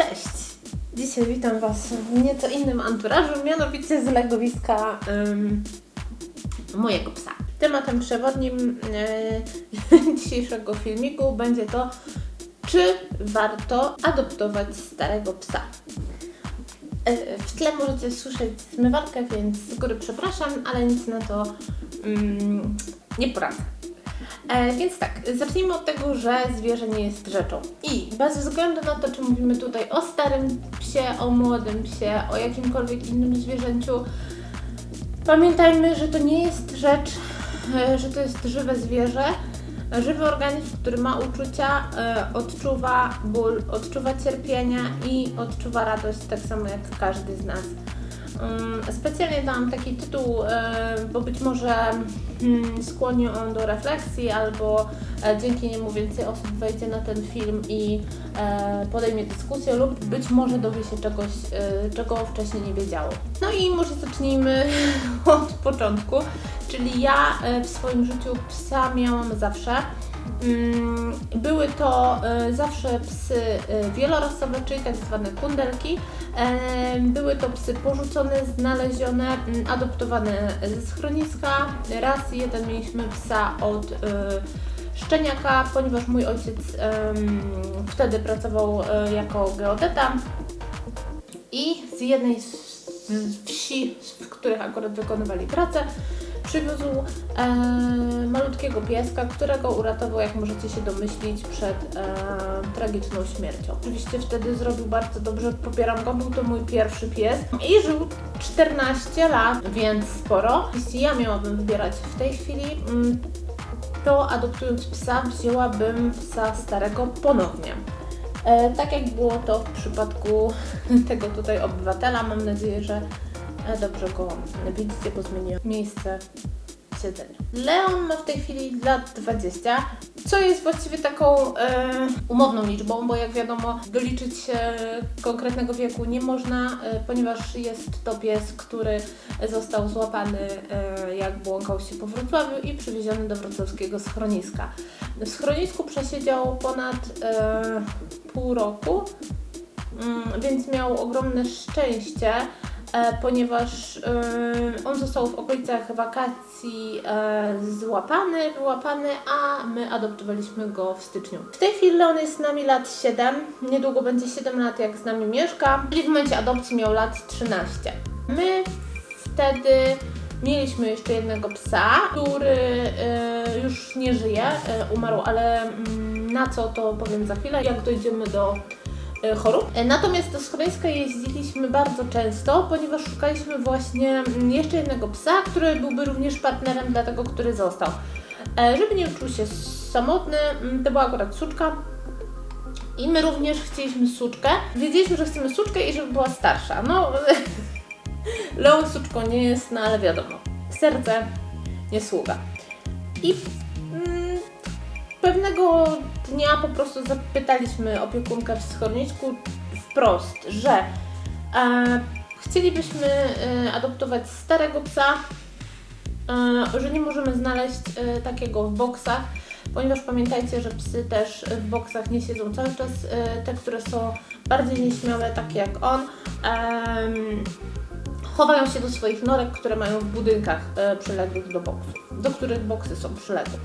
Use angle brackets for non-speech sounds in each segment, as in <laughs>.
Cześć! Dzisiaj witam Was w nieco innym anturażu, mianowicie z legowiska mojego psa. Tematem przewodnim yy, <laughs> dzisiejszego filmiku będzie to, czy warto adoptować starego psa. Yy, W tle możecie słyszeć zmywarkę, więc z góry przepraszam, ale nic na to nie poradzę. E, więc tak, zacznijmy od tego, że zwierzę nie jest rzeczą. I bez względu na to, czy mówimy tutaj o starym psie, o młodym psie, o jakimkolwiek innym zwierzęciu, pamiętajmy, że to nie jest rzecz, e, że to jest żywe zwierzę. Żywy organizm, który ma uczucia, e, odczuwa ból, odczuwa cierpienie i odczuwa radość tak samo jak każdy z nas. Specjalnie dałam taki tytuł, bo być może mm, skłoni on do refleksji, albo e, dzięki niemu więcej osób wejdzie na ten film i e, podejmie dyskusję, lub być może dowie się czegoś, e, czego wcześniej nie wiedziało. No i może zacznijmy <laughs> od początku, czyli ja w swoim życiu psa miałam zawsze. Mm, Były to e, zawsze psy e, wielorasowe, czyli tak zwane kundelki. E, Były to psy porzucone, znalezione, mm, adoptowane ze schroniska. Raz jeden mieliśmy psa od szczeniaka, ponieważ mój ojciec wtedy pracował jako geodeta i z jednej z wsi, w których akurat wykonywali pracę, przywiózł e, malutkiego pieska, którego uratował, jak możecie się domyślić, przed e, tragiczną śmiercią. Oczywiście wtedy zrobił bardzo dobrze, popieram go, był to mój pierwszy pies i żył 14 lat, więc sporo. Jeśli ja miałabym wybierać w tej chwili, mm, to adoptując psa, wzięłabym psa starego ponownie. E, tak jak było to w przypadku <laughs> tego tutaj obywatela, mam nadzieję, że e, dobrze go widzicie, bo zmieniłam miejsce siedzenia. Leon ma w tej chwili lat 20, co jest właściwie taką e, umowną liczbą, bo jak wiadomo, doliczyć e, konkretnego wieku nie można, e, ponieważ jest to pies, który został złapany, e, jak błąkał się po Wrocławiu i przywieziony do wrocławskiego schroniska. W schronisku przesiedział ponad e, pół roku, mm, więc miał ogromne szczęście, ponieważ e, on został w okolicach wakacji e, złapany, wyłapany, a my adoptowaliśmy go w styczniu. W tej chwili Leon jest z nami lat 7, niedługo będzie 7 lat jak z nami mieszka, czyli w momencie adopcji miał lat 13. My wtedy mieliśmy jeszcze jednego psa, który e, już nie żyje, e, umarł, ale mm, na co to powiem za chwilę, jak dojdziemy do e, chorób. E, Natomiast do schroniska jeździliśmy bardzo często, ponieważ szukaliśmy właśnie jeszcze jednego psa, który byłby również partnerem dla tego, który został. E, Żeby nie czuł się samotny, mm, to była akurat suczka. I my również chcieliśmy suczkę. Wiedzieliśmy, że chcemy suczkę i żeby była starsza. No, <laughs> Leon suczką nie jest, no ale wiadomo, serce nie sługa. I pewnego dnia po prostu zapytaliśmy opiekunkę w schronisku wprost, że e, chcielibyśmy e, adoptować starego psa, e, że nie możemy znaleźć e, takiego w boksach, ponieważ pamiętajcie, że psy też w boksach nie siedzą cały czas, e, te, które są bardziej nieśmiałe, takie jak on. em, chowają się do swoich norek, które mają w budynkach e, przyległych do boksów, do których boksy są przyległe.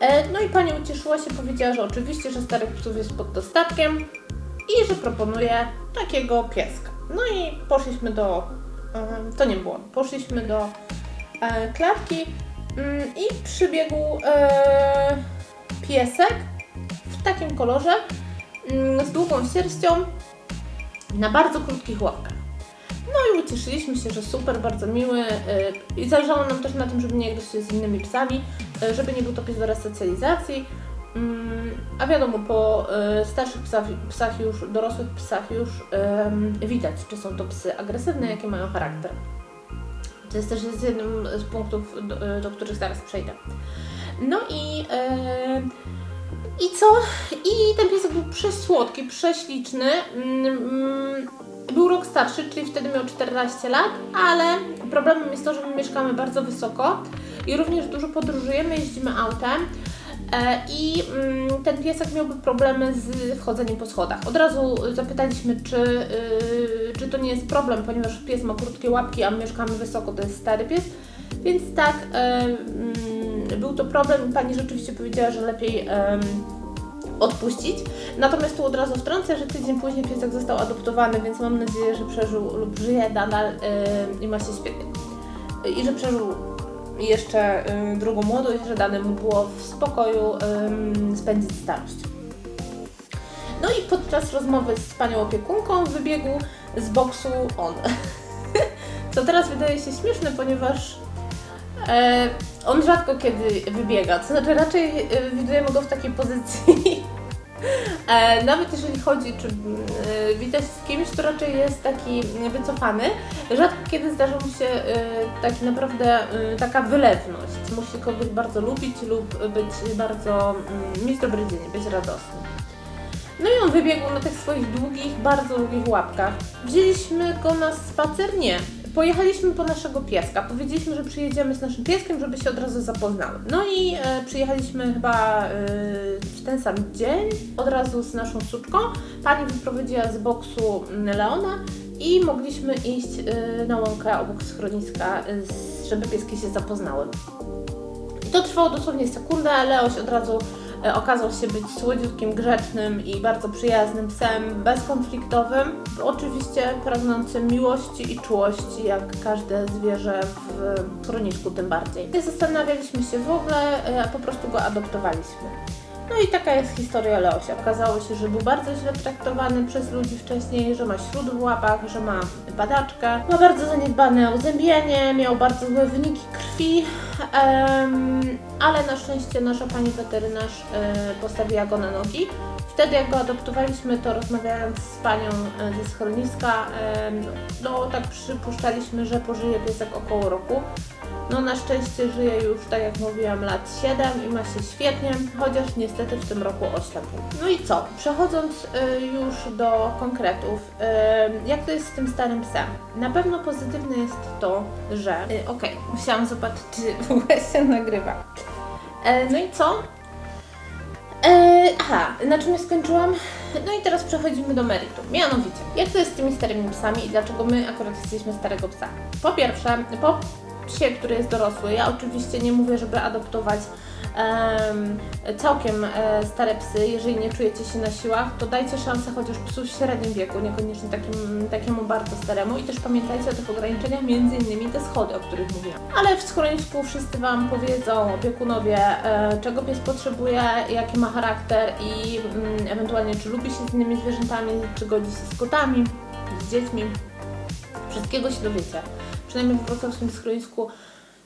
E, no i pani ucieszyła się, powiedziała, że oczywiście, że starych psów jest pod dostatkiem i że proponuje takiego pieska. No i poszliśmy do, to nie było, poszliśmy do e, klatki mm, i przybiegł e, piesek w takim kolorze mm, z długą sierścią na bardzo krótkich łapkach. No i ucieszyliśmy się, że super, bardzo miły yy, i zależało nam też na tym, żeby nie grać się z innymi psami, yy, żeby nie był to pies do resocjalizacji. Mm, a wiadomo, po y, starszych psach, psach już, dorosłych psach już widać, czy są to psy agresywne, jaki mają charakter. To jest też jednym z punktów, do, do których zaraz przejdę. No i, i co? I ten piesek był przesłodki, prześliczny. Był rok starszy, czyli wtedy miał 14 lat, ale problemem jest to, że my mieszkamy bardzo wysoko i również dużo podróżujemy, jeździmy autem. E, I mm, ten piesek miałby problemy z wchodzeniem po schodach. Od razu zapytaliśmy, czy, yy, czy to nie jest problem, ponieważ pies ma krótkie łapki, a mieszkamy wysoko, to jest stary pies. Więc tak, mm, był to problem pani rzeczywiście powiedziała, że lepiej odpuścić. Natomiast tu od razu wtrącę, że tydzień później piesek został adoptowany, więc mam nadzieję, że przeżył lub żyje nadal em, i ma się świetnie. I że przeżył jeszcze em, drugą młodość, że dane mu było w spokoju em, spędzić starość. No i podczas rozmowy z panią opiekunką wybiegł z boksu on. <laughs> Co teraz wydaje się śmieszne, ponieważ on rzadko kiedy wybiega. To znaczy raczej e, widujemy go w takiej pozycji. <laughs> E, nawet jeżeli chodzi, czy e, widać z kimś, to raczej jest taki wycofany. Rzadko kiedy zdarza mu się e, taki naprawdę e, taka wylewność. Musi kogoś bardzo lubić lub być bardzo, mm, mieć dobry dzień, być radosny. No i on wybiegł na tych swoich długich, bardzo długich łapkach. Wzięliśmy go na spacer? Nie. Pojechaliśmy po naszego pieska. Powiedzieliśmy, że przyjedziemy z naszym pieskiem, żeby się od razu zapoznały. No i e, przyjechaliśmy chyba e, w ten sam dzień, od razu z naszą suczką. Pani wyprowadziła z boksu mm, Leona i mogliśmy iść e, na łąkę obok schroniska, e, żeby pieski się zapoznały. I to trwało dosłownie sekundę, Leoś od razu okazał się być słodziutkim, grzecznym i bardzo przyjaznym psem, bezkonfliktowym, oczywiście pragnącym miłości i czułości, jak każde zwierzę w schronisku tym bardziej. Nie zastanawialiśmy się w ogóle, e, a po prostu go adoptowaliśmy. No i taka jest historia Leosia. Okazało się, że był bardzo źle traktowany przez ludzi wcześniej, że ma śród w łapach, że ma badaczkę, ma bardzo zaniedbane uzębienie, miał bardzo złe wyniki krwi, em, ale na szczęście nasza pani weterynarz e, postawiła go na nogi. Wtedy jak go adoptowaliśmy, to rozmawiając z panią e, ze schroniska, em, no tak przypuszczaliśmy, że pożyje piesek około roku. No na szczęście żyje już, tak jak mówiłam, lat 7 i ma się świetnie, chociaż niestety w tym roku oślepł. No i co? Przechodząc y, już do konkretów, y, jak to jest z tym starym psem? Na pewno pozytywne jest to, że... Y, Okej, musiałam zobaczyć, czy w ogóle się nagrywa. E, no i co? E, aha, na czym ja skończyłam? No i teraz przechodzimy do meritum. Mianowicie, jak to jest z tymi starymi psami i dlaczego my akurat chcieliśmy starego psa? Po pierwsze, po psie, który jest dorosły, ja oczywiście nie mówię, żeby adoptować em, całkiem e, stare psy. Jeżeli nie czujecie się na siłach, to dajcie szansę chociaż psu w średnim wieku, niekoniecznie takim, takiemu bardzo staremu. I też pamiętajcie o tych ograniczeniach, między innymi te schody, o których mówiłam. Ale w schronisku wszyscy Wam powiedzą, opiekunowie, e, czego pies potrzebuje, jaki ma charakter i mm, ewentualnie czy lubi się z innymi zwierzętami, czy godzi się z kotami, z dziećmi. Wszystkiego się dowiecie. Przynajmniej w wrocławskim schronisku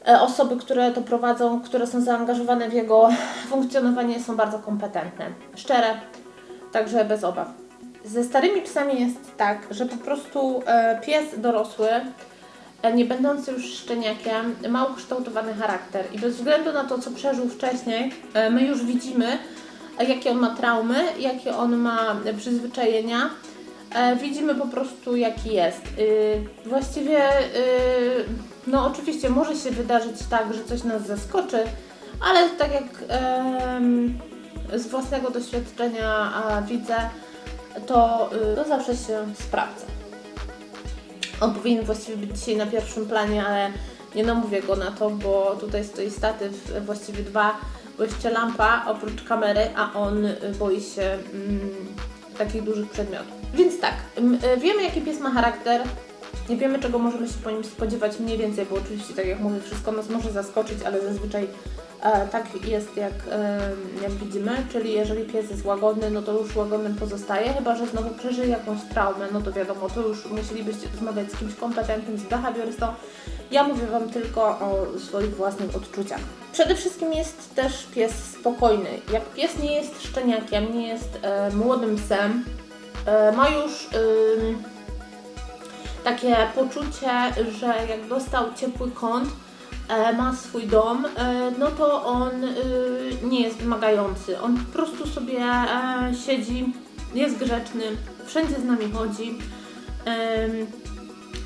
e, osoby, które to prowadzą, które są zaangażowane w jego funkcjonowanie są bardzo kompetentne. Szczere, także bez obaw. Ze starymi psami jest tak, że po prostu e, pies dorosły, e, nie będący już szczeniakiem, ma ukształtowany charakter i bez względu na to, co przeżył wcześniej, my już widzimy, jakie on ma traumy, jakie on ma przyzwyczajenia, widzimy po prostu jaki jest. Y, właściwie, y, no oczywiście może się wydarzyć tak, że coś nas zaskoczy, ale tak jak z własnego doświadczenia widzę, to, y, to zawsze się sprawdza. On powinien właściwie być dzisiaj na pierwszym planie, ale nie namówię go na to, bo tutaj stoi statyw, e, właściwie dwa, bo lampa oprócz kamery, a on boi się mm, takich dużych przedmiotów. Więc tak, y, wiemy jaki pies ma charakter, nie wiemy czego możemy się po nim spodziewać mniej więcej, bo oczywiście tak jak mówię, wszystko nas może zaskoczyć, ale zazwyczaj e, tak jest jak, e, jak widzimy, czyli jeżeli pies jest łagodny, no to już łagodnym pozostaje, chyba że znowu przeżyje jakąś traumę, no to wiadomo, to już musielibyście rozmawiać z kimś kompetentnym, z behawiorystą. Ja mówię Wam tylko o swoich własnych odczuciach. Przede wszystkim jest też pies spokojny. Jak pies nie jest szczeniakiem, nie jest e, młodym psem, e, ma już takie poczucie, że jak dostał ciepły kąt, e, ma swój dom, e, no to on y, nie jest wymagający. On po prostu sobie e, siedzi, jest grzeczny, wszędzie z nami chodzi.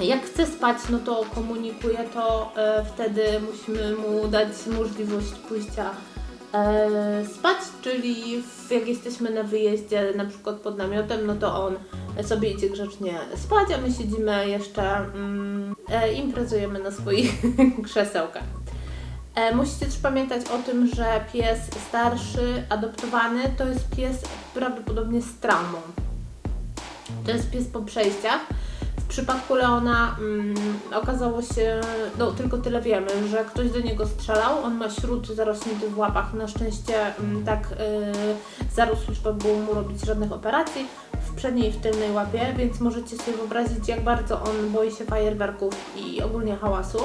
Jak chce spać, no to komunikuje to, e, wtedy musimy mu dać możliwość pójścia e, spać, czyli jak jesteśmy na wyjeździe, na przykład pod namiotem, no to on sobie idzie grzecznie spać, a my siedzimy jeszcze, mm, e, imprezujemy na swoich <laughs> krzesełkach. E, musicie też pamiętać o tym, że pies starszy, adoptowany, to jest pies prawdopodobnie z traumą. To jest pies po przejściach. Przypadku Leona mm, okazało się, no tylko tyle wiemy, że ktoś do niego strzelał. On ma śród zarośnięty w łapach. Na szczęście mm, tak y, zarósł, trzeba było mu robić żadnych operacji w przedniej i w tylnej łapie, więc możecie sobie wyobrazić, jak bardzo on boi się fajerwerków i ogólnie hałasu.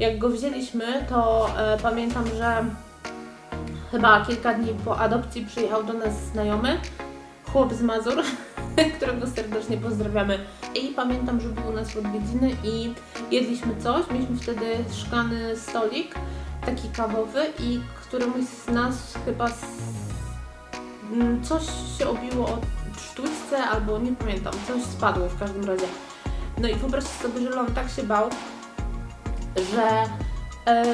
Jak go wzięliśmy, to e, pamiętam, że chyba kilka dni po adopcji przyjechał do nas znajomy, chłop z Mazur, <laughs> <laughs> którego serdecznie pozdrawiamy. I pamiętam, że był u nas w odwiedziny i jedliśmy coś. Mieliśmy wtedy szklany stolik, taki kawowy i któremuś z nas chyba z... coś się obiło o sztućce albo nie pamiętam, coś spadło w każdym razie. No i wyobraźcie sobie, że Leon tak się bał, że e,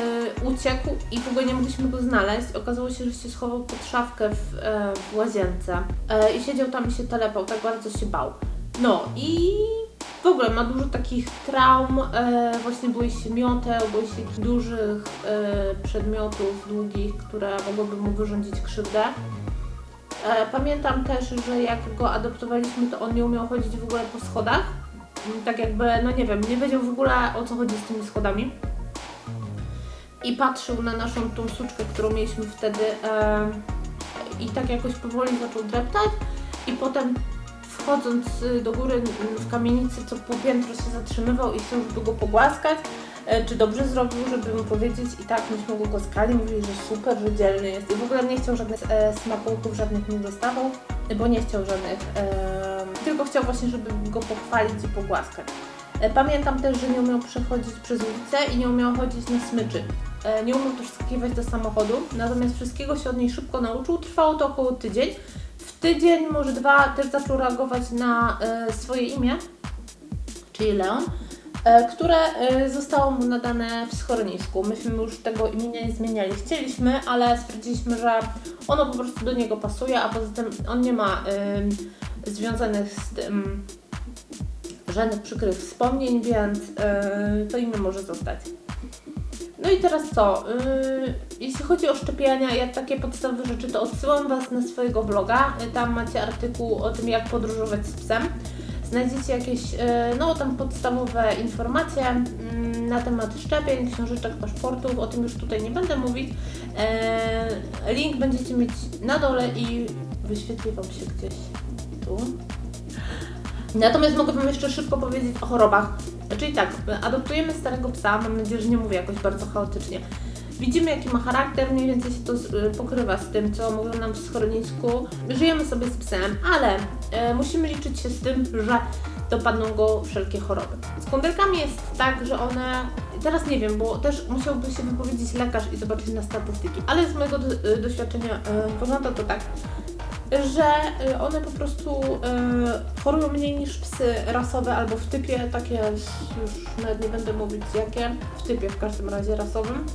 uciekł i w ogóle nie mogliśmy go znaleźć. Okazało się, że się schował pod szafkę w, e, w łazience e, i siedział tam i się telepał, tak bardzo się bał. No i w ogóle ma dużo takich traum, e, właśnie boi się mioteł, boi się dużych e, przedmiotów długich, które mogłyby mu wyrządzić krzywdę. E, Pamiętam też, że jak go adoptowaliśmy, to on nie umiał chodzić w ogóle po schodach. Tak jakby, no nie wiem, nie wiedział w ogóle o co chodzi z tymi schodami. I patrzył na naszą tą suczkę, którą mieliśmy wtedy e, i tak jakoś powoli zaczął dreptać i potem wchodząc y, do góry mm, w kamienicy, co pół piętro się zatrzymywał i chciał, żeby go pogłaskać. E, Czy dobrze zrobił, żeby mu powiedzieć i tak myśmy go głaskali, mówili, że super, że dzielny jest i w ogóle nie chciał żadnych e, smakołyków, żadnych nie dostawał, bo nie chciał żadnych, e, tylko chciał właśnie, żeby go pochwalić i pogłaskać. E, Pamiętam też, że nie umiał przechodzić przez ulicę i nie umiał chodzić na smyczy. E, Nie umiał też skakiwać do samochodu, natomiast wszystkiego się od niej szybko nauczył. Trwało to około tydzień. W tydzień, może dwa, też zaczął reagować na e, swoje imię, czyli Leon, e, które zostało mu nadane w schronisku. Myśmy już tego imienia nie zmieniali. Chcieliśmy, ale stwierdziliśmy, że ono po prostu do niego pasuje, a poza tym on nie ma związanych z tym żadnych przykrych wspomnień, więc to imię może zostać. No i teraz co? Yy, jeśli chodzi o szczepienia i takie podstawowe rzeczy, to odsyłam Was na swojego bloga. Tam macie artykuł o tym, jak podróżować z psem. Znajdziecie jakieś, yy, no tam podstawowe informacje mm, na temat szczepień, książeczek, paszportów. O tym już tutaj nie będę mówić. Yy, Link będziecie mieć na dole i wyświetli Wam się gdzieś tu. Natomiast mogę Wam jeszcze szybko powiedzieć o chorobach. Czyli tak, adoptujemy starego psa, mam nadzieję, że nie mówię jakoś bardzo chaotycznie. Widzimy, jaki ma charakter, mniej więcej się to y, pokrywa z tym, co mówią nam w schronisku. Żyjemy sobie z psem, ale e, musimy liczyć się z tym, że dopadną go wszelkie choroby. Z kundelkami jest tak, że one, teraz nie wiem, bo też musiałby się wypowiedzieć lekarz i zobaczyć na statystyki, ale z mojego do, y, doświadczenia e, wygląda to tak, że y, one po prostu y, chorują mniej niż psy rasowe albo w typie takie, już nawet nie będę mówić jakie, w typie w każdym razie rasowym,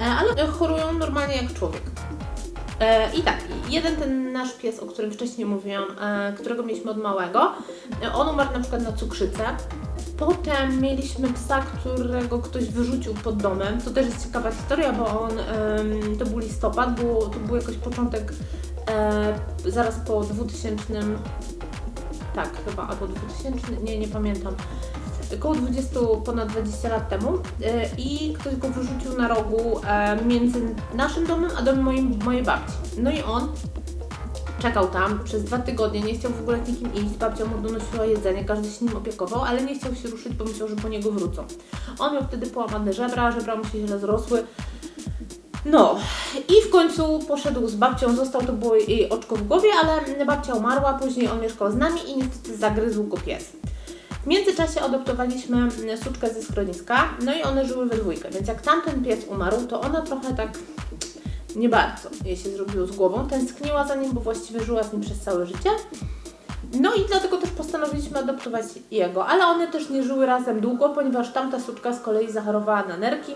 e, ale chorują normalnie jak człowiek. E, I tak, jeden ten nasz pies, o którym wcześniej mówiłam, e, którego mieliśmy od małego, e, on umarł na przykład na cukrzycę. Potem mieliśmy psa, którego ktoś wyrzucił pod domem. To też jest ciekawa historia, bo on, to był listopad, to był jakoś początek zaraz po 2000, tak chyba, albo 2000, nie, nie pamiętam. Około 20, ponad 20 lat temu e, i ktoś go wyrzucił na rogu e, między naszym domem a domem moim, mojej babci. No i on czekał tam przez dwa tygodnie, nie chciał w ogóle z nikim iść, babcia mu donosiła jedzenie, każdy się nim opiekował, ale nie chciał się ruszyć, bo myślał, że po niego wrócą. On miał wtedy połamane żebra, żebra mu się źle zrosły. No i w końcu poszedł z babcią, został, to było jej oczko w głowie, ale babcia umarła, później on mieszkał z nami i niestety zagryzł go pies. W międzyczasie adoptowaliśmy suczkę ze schroniska, no i one żyły we dwójkę, więc jak tamten pies umarł, to ona trochę tak nie bardzo jej się zrobiło z głową. Tęskniła za nim, bo właściwie żyła z nim przez całe życie. No i dlatego też postanowiliśmy adoptować jego, ale one też nie żyły razem długo, ponieważ tamta suczka z kolei zachorowała na nerki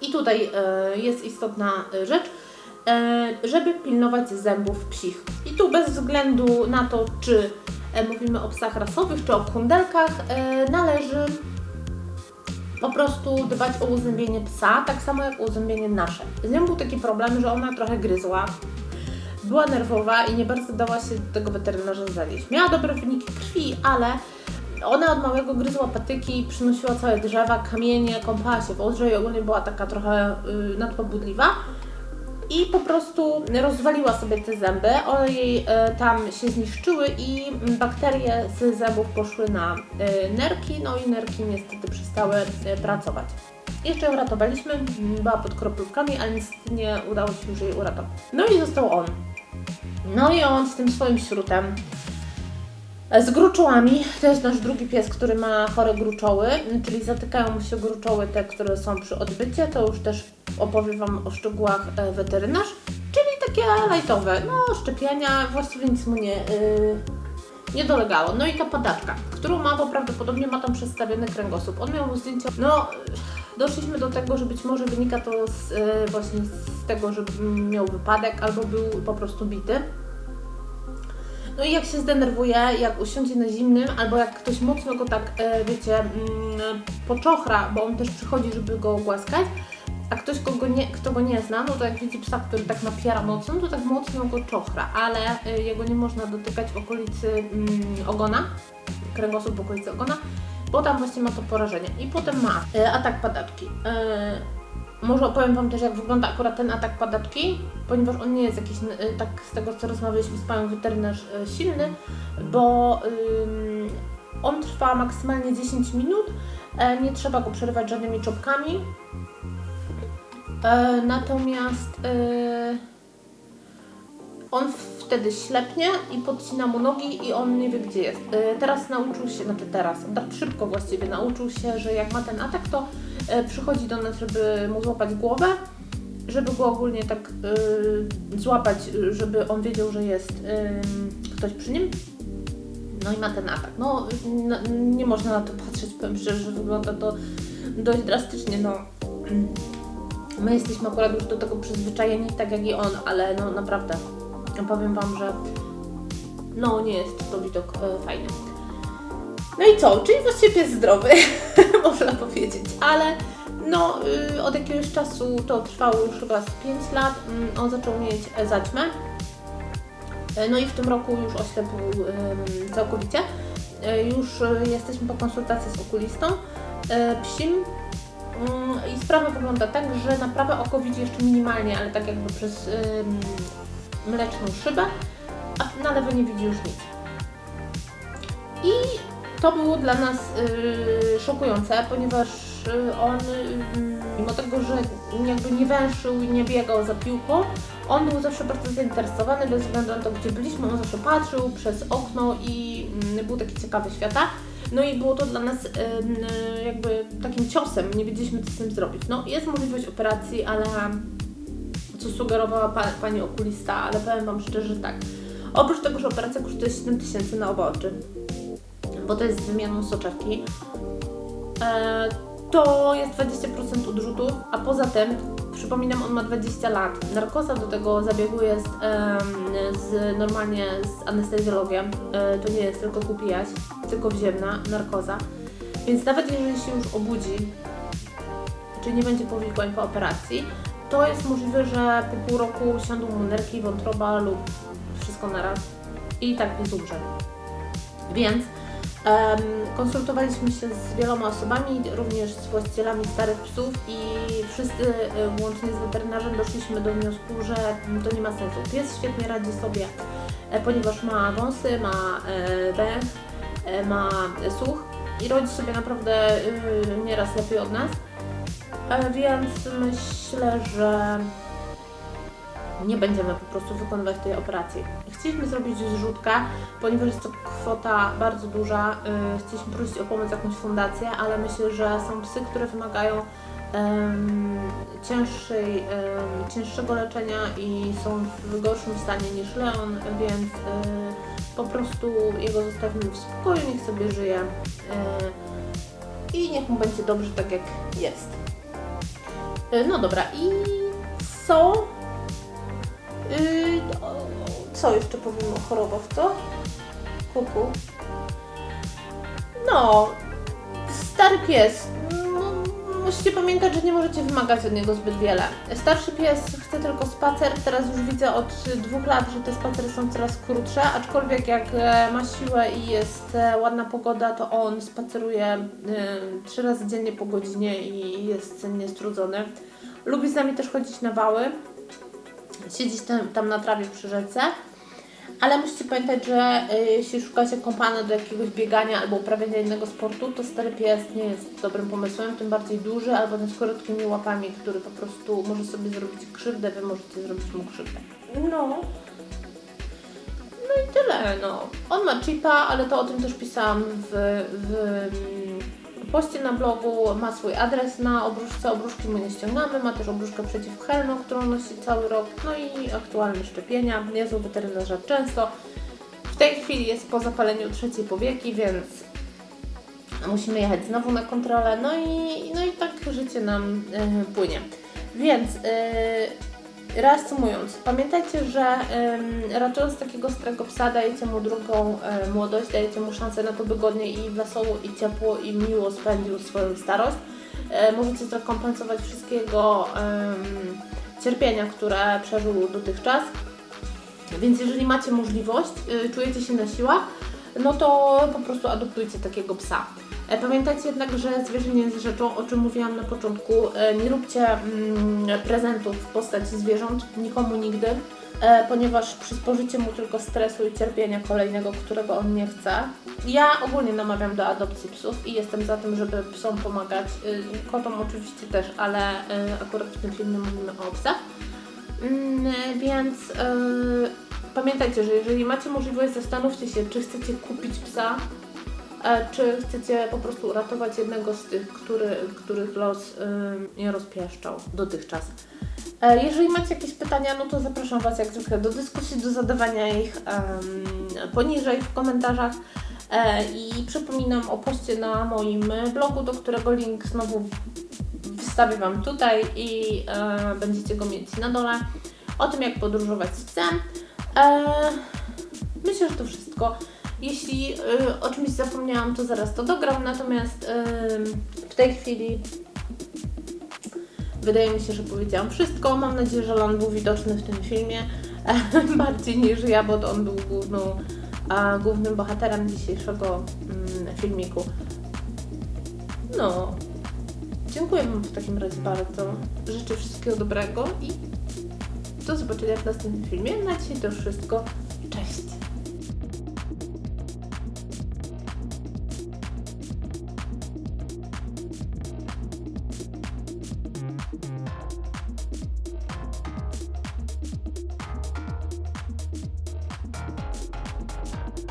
I tutaj e, jest istotna e, rzecz, e, żeby pilnować zębów psich. I tu bez względu na to, czy mówimy o psach rasowych, czy o kundelkach, e, należy po prostu dbać o uzębienie psa, tak samo jak uzębienie nasze. Z nią był taki problem, że ona trochę gryzła, była nerwowa i nie bardzo dała się do tego weterynarza zanieść. Miała dobre wyniki krwi, ale ona od małego gryzła patyki, przynosiła całe drzewa, kamienie, kąpała się w odrze i ogólnie była taka trochę y, nadpobudliwa. I po prostu rozwaliła sobie te zęby, one jej e, tam się zniszczyły i bakterie z zębów poszły na e, nerki, no i nerki niestety przestały e, pracować. Jeszcze ją uratowaliśmy, m, była pod kroplówkami, ale niestety nie udało się już jej uratować. No i został on. No i on z tym swoim śrutem, z gruczołami, to jest nasz drugi pies, który ma chore gruczoły, czyli zatykają mu się gruczoły te, które są przy odbycie, to już też opowiem Wam o szczegółach e, weterynarz, czyli takie lajtowe, no szczepienia, właściwie nic mu nie, yy, nie dolegało. No i ta padaczka, którą ma, bo prawdopodobnie ma tam przedstawiony kręgosłup. On miał zdjęcie, no doszliśmy do tego, że być może wynika to z, yy, właśnie z tego, że miał wypadek albo był po prostu bity. No i jak się zdenerwuje, jak usiądzie na zimnym, albo jak ktoś mocno go tak, wiecie, mm, poczochra, bo on też przychodzi, żeby go głaskać, a ktoś, kogo nie, kto go nie zna, no to jak widzi psa, który tak napiera mocno, to tak mocno go czochra, ale y, jego nie można dotykać okolicy mm, ogona, kręgosłup okolicy ogona, bo tam właśnie ma to porażenie. I potem ma y, atak padaczki. Y, może opowiem Wam też, jak wygląda akurat ten atak padaczki, ponieważ on nie jest jakiś, tak z tego co rozmawialiśmy z panią weterynarz, silny, bo ym, on trwa maksymalnie 10 minut, nie trzeba go przerywać żadnymi czopkami, E, natomiast e, on wtedy ślepnie i podcina mu nogi i on nie wie gdzie jest. E, teraz nauczył się, znaczy teraz, tak szybko właściwie nauczył się, że jak ma ten atak, to e, przychodzi do nas, żeby mu złapać głowę, żeby go ogólnie tak e, złapać, żeby on wiedział, że jest e, ktoś przy nim. No i ma ten atak. No, nie można na to patrzeć, powiem szczerze, że wygląda to dość drastycznie, no. My jesteśmy akurat już do tego przyzwyczajeni, tak jak i on, ale no naprawdę powiem Wam, że no nie jest to widok e, fajny. No i co? Czyli właściwie pies zdrowy, <laughs> można powiedzieć, ale no y, od jakiegoś czasu to trwało już chyba z 5 lat, mm, on zaczął mieć e, zaćmę. E, No i w tym roku już oślepł całkowicie. E, Już jesteśmy po konsultacji z okulistą psim I sprawa wygląda tak, że na prawe oko widzi jeszcze minimalnie, ale tak jakby przez mleczną szybę, a na lewo nie widzi już nic. I to było dla nas y, szokujące, ponieważ y, on, mimo tego, że jakby nie węszył i nie biegał za piłką, on był zawsze bardzo zainteresowany, bez względu na to, gdzie byliśmy, on zawsze patrzył przez okno i mm, był taki ciekawy świata. No i było to dla nas jakby takim ciosem, nie wiedzieliśmy co z tym zrobić. No jest możliwość operacji, ale co sugerowała pa, pani okulista, ale powiem Wam szczerze, że tak. Oprócz tego, że operacja kosztuje 7 tysięcy na oba oczy, bo to jest z wymianą soczewki, e, to jest 20% odrzutu, a poza tym, przypominam, on ma 20 lat. Narkoza do tego zabiegu jest z, normalnie z anestezjologiem, e, to nie jest tylko kupijaś, tylko wzięna narkoza. Więc nawet jeżeli się już obudzi, czyli nie będzie powikłań po operacji, to jest możliwe, że po pół roku siądą mu nerki, wątroba lub wszystko naraz i tak nie umrze. Więc konsultowaliśmy się z wieloma osobami, również z właścicielami starych psów i wszyscy e, łącznie z weterynarzem doszliśmy do wniosku, że to nie ma sensu. Pies świetnie radzi sobie, e, ponieważ ma wąsy, ma e, węch, ma słuch i rodzi sobie naprawdę e, nieraz lepiej od nas. Więc myślę, że nie będziemy po prostu wykonywać tej operacji. Chcieliśmy zrobić zrzutkę, ponieważ jest to kwota bardzo duża. y, Chcieliśmy prosić o pomoc jakąś fundację, ale myślę, że są psy, które wymagają em, cięższej, em, cięższego leczenia i są w gorszym stanie niż Leon, więc y, po prostu jego zostawimy w spokoju, niech sobie żyje y, i niech mu będzie dobrze tak jak jest. No dobra, i co? Yy, co jeszcze powiem o chorobach, co? Kuku. No, stary pies. No, musicie pamiętać, że nie możecie wymagać od niego zbyt wiele. Starszy pies chce tylko spacer. Teraz już widzę od dwóch lat, że te spacery są coraz krótsze, aczkolwiek jak e, ma siłę i jest e, ładna pogoda, to on spaceruje e, trzy razy dziennie po godzinie i jest cennie strudzony. Lubi z nami też chodzić na wały, siedzieć tam, tam na trawie przy rzece. Ale musicie pamiętać, że y, jeśli szukacie kompana do jakiegoś biegania albo uprawiania innego sportu, to stary pies nie jest dobrym pomysłem, tym bardziej duży albo ten z krótkimi łapami, który po prostu może sobie zrobić krzywdę, wy możecie zrobić mu krzywdę. No. No i tyle, no. On ma chipa, ale to o tym też pisałam w, w poście na blogu, ma swój adres na obruszce, obruszki mu nie ściągamy, ma też obruszkę przeciwhelną, którą nosi cały rok, no i aktualne szczepienia, jest u weterynarza często. W tej chwili jest po zapaleniu trzeciej powieki, więc musimy jechać znowu na kontrolę, no i, no i tak życie nam e, płynie. Więc e, reasumując, pamiętajcie, że em, ratując takiego starego psa dajecie mu drugą e, młodość, dajecie mu szansę na to, by godnie i wesoło, i ciepło, i miło spędził swoją starość. E, możecie zrekompensować wszystkiego cierpienia, które przeżył dotychczas. Więc jeżeli macie możliwość, y, czujecie się na siłach, no to po prostu adoptujcie takiego psa. E, Pamiętajcie jednak, że zwierzę jest rzeczą, o czym mówiłam na początku. E, Nie róbcie mm, prezentów w postaci zwierząt nikomu nigdy, e, ponieważ przysporzycie mu tylko stresu i cierpienia kolejnego, którego on nie chce. Ja ogólnie namawiam do adopcji psów i jestem za tym, żeby psom pomagać. Kotom oczywiście też, ale akurat w tym filmie mówimy o psach. Mm, Więc pamiętajcie, że jeżeli macie możliwość, zastanówcie się, czy chcecie kupić psa, czy chcecie po prostu uratować jednego z tych, który, których los nie rozpieszczał dotychczas. E, Jeżeli macie jakieś pytania, no to zapraszam Was jak zwykle do dyskusji, do zadawania ich poniżej w komentarzach. E, I przypominam o poście na moim blogu, do którego link znowu wstawię Wam tutaj i e, będziecie go mieć na dole. O tym, jak podróżować z psem. Myślę, że to wszystko. Jeśli e, o czymś zapomniałam, to zaraz to dogram, natomiast e, w tej chwili wydaje mi się, że powiedziałam wszystko. Mam nadzieję, że Lan był widoczny w tym filmie <laughs> bardziej niż ja, bo to on był główną, a, głównym bohaterem dzisiejszego mm, filmiku. No, Dziękuję Wam w takim razie bardzo. Życzę wszystkiego dobrego i do zobaczenia w następnym filmie. Na dzisiaj to wszystko. Cześć!